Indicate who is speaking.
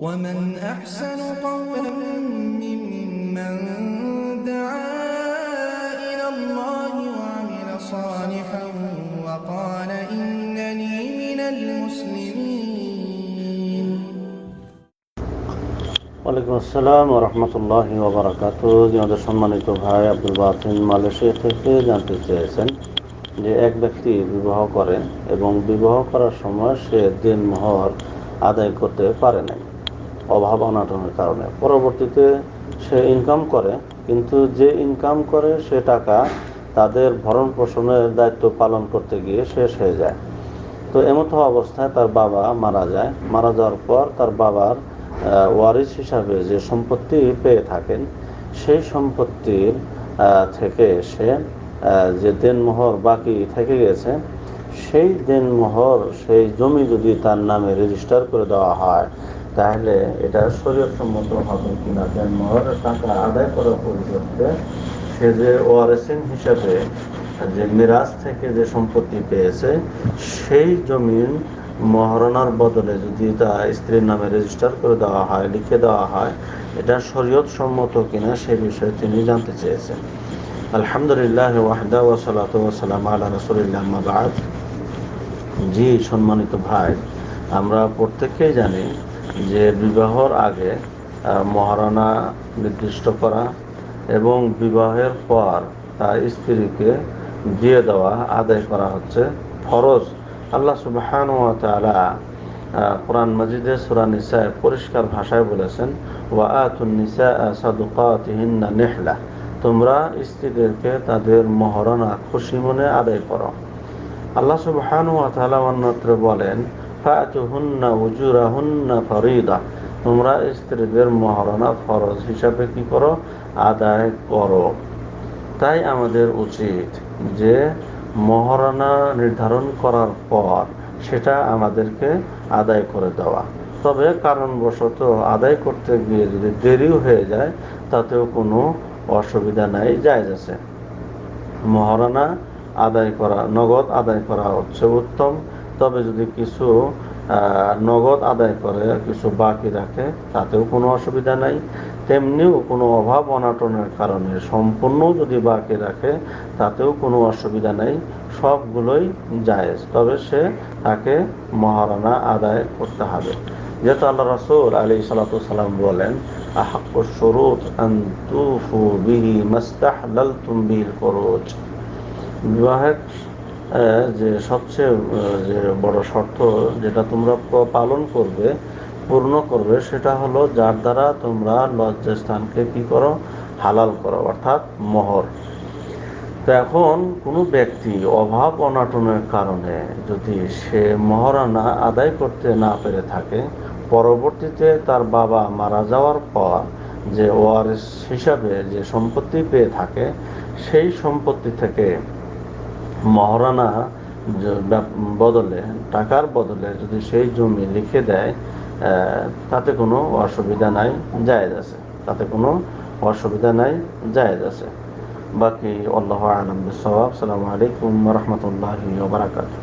Speaker 1: ومن أحسن قولا ممن دعا إلى الله وعمل صالحا وقال إنني من المسلمين
Speaker 2: ওয়ালাইকুম আসসালাম রহমতুল্লাহ ওবরাকাত আমাদের সম্মানিত ভাই আব্দুল বাতিন মালয়েশিয়া থেকে জানতে চেয়েছেন যে এক ব্যক্তি বিবাহ করে এবং বিবাহ করার সময় সে দিন মোহর আদায় করতে পারে নাই অভাব অনাটনের কারণে। পরবর্তীতে সে ইনকাম করে, কিন্তু যে ইনকাম করে সে টাকা তাদের ভরণ পোষণের দায়িত্ব পালন করতে গিয়ে শেষ হয়ে যায়। তো এমতো অবস্থায় তার বাবা মারা যায়। মারা যাওয়ার পর তার বাবার ওয়ারিস হিসাবে যে সম্পত্তি পেয়ে থাকেন, সেই সম্পত্তির থেকে সে যে দেনমোহর বাকি থেকে গেছে, সেই দেনমোহর, সেই জমি যদি তার নামে রেজিস্টার করে দেওয়া হয় তাহলে এটা শরীয়সম্মত হবে কিনা? দেনমোহরের টাকা আদায় করার পরিবর্তে সে যে ও আর ওয়ারেসিন হিসাবে যে মিরাজ থেকে যে সম্পত্তি পেয়েছে, সেই জমিন মহারণার বদলে যদি তা স্ত্রীর নামে রেজিস্টার করে দেওয়া হয়, লিখে দেওয়া হয়, এটা শরীয়ত সম্মত কিনা সে বিষয়ে তিনি জানতে চেয়েছেন। আলহামদুলিল্লাহ, ওয়াহদা ওয়াসালাত ওয়াসালাম আল্লাহ রসুলিল্লাহ বাদ। জি, সম্মানিত ভাই, আমরা প্রত্যেকেই জানি যে বিবাহর আগে মহারণা নির্দিষ্ট করা এবং বিবাহের পর তার স্ত্রীকে দিয়ে দেওয়া আদায় করা হচ্ছে ফরজ। আল্লাহ সুবহান তাআলা কোরআন মাজিদে সূরা নিসায় পরিষ্কার ভাষায় বলেছেন, ওয়া নিহলা তোমরা স্ত্রীদেরকে তাদের মহারণা খুশি মনে আদায় করো। আল্লাহ সুবহানাহু ওয়া তাআলা অন্যত্র বলেন তোমরা স্ত্রীদের মহারণা ফরজ হিসাবে কি করো? আদায় করো। তাই আমাদের উচিত যে মহারণা নির্ধারণ করার পর সেটা আমাদেরকে আদায় করে দেওয়া। তবে কারণবশত আদায় করতে গিয়ে যদি দেরিও হয়ে যায়, তাতেও কোনো অসুবিধা নাই, জায়জ আছে। মহারণা আদায় করা, নগদ আদায় করা হচ্ছে উত্তম। তবে যদি কিছু নগদ আদায় করে কিছু বাকি রাখে, তাতেও কোনো অসুবিধা নাই। তেমনিও কোনো অভাব অনাটনের কারণে সম্পূর্ণ যদি বাকি রাখে, তাতেও কোনো অসুবিধা নেই। সবগুলোই জায়েজ। তবে সে তাকে মহারণা আদায় করতে হবে। যেহেতু আল্লাহ রসুল আলী সালাতাম বলেন বিহি বিল বিবাহের যে সবচেয়ে যে বড় শর্ত যেটা তোমরা পালন করবে, পূর্ণ করবে, সেটা হলো যার দ্বারা তোমরা লজ্জাস্থানকে কি করো? হালাল করো, অর্থাৎ মোহর। তো এখন কোনো ব্যক্তি অভাব অনাটনের কারণে যদি সে মহারানা আদায় করতে না পেরে থাকে, পরবর্তীতে তার বাবা মারা যাওয়ার পর যে ওয়ারিস হিসাবে যে সম্পত্তি পেয়ে থাকে, সেই সম্পত্তি থেকে মহারানা বদলে, টাকার বদলে যদি সেই জমি লিখে দেয় তাতে কোনো অসুবিধা নাই, জায়েজ আছে। তাতে কোনো অসুবিধা নাই, জায়েজ আছে। বাকি, আল্লাহ আলম সালাম সালামু আলাইকুম রহমতুল্লাহ ওবরাকাতুহ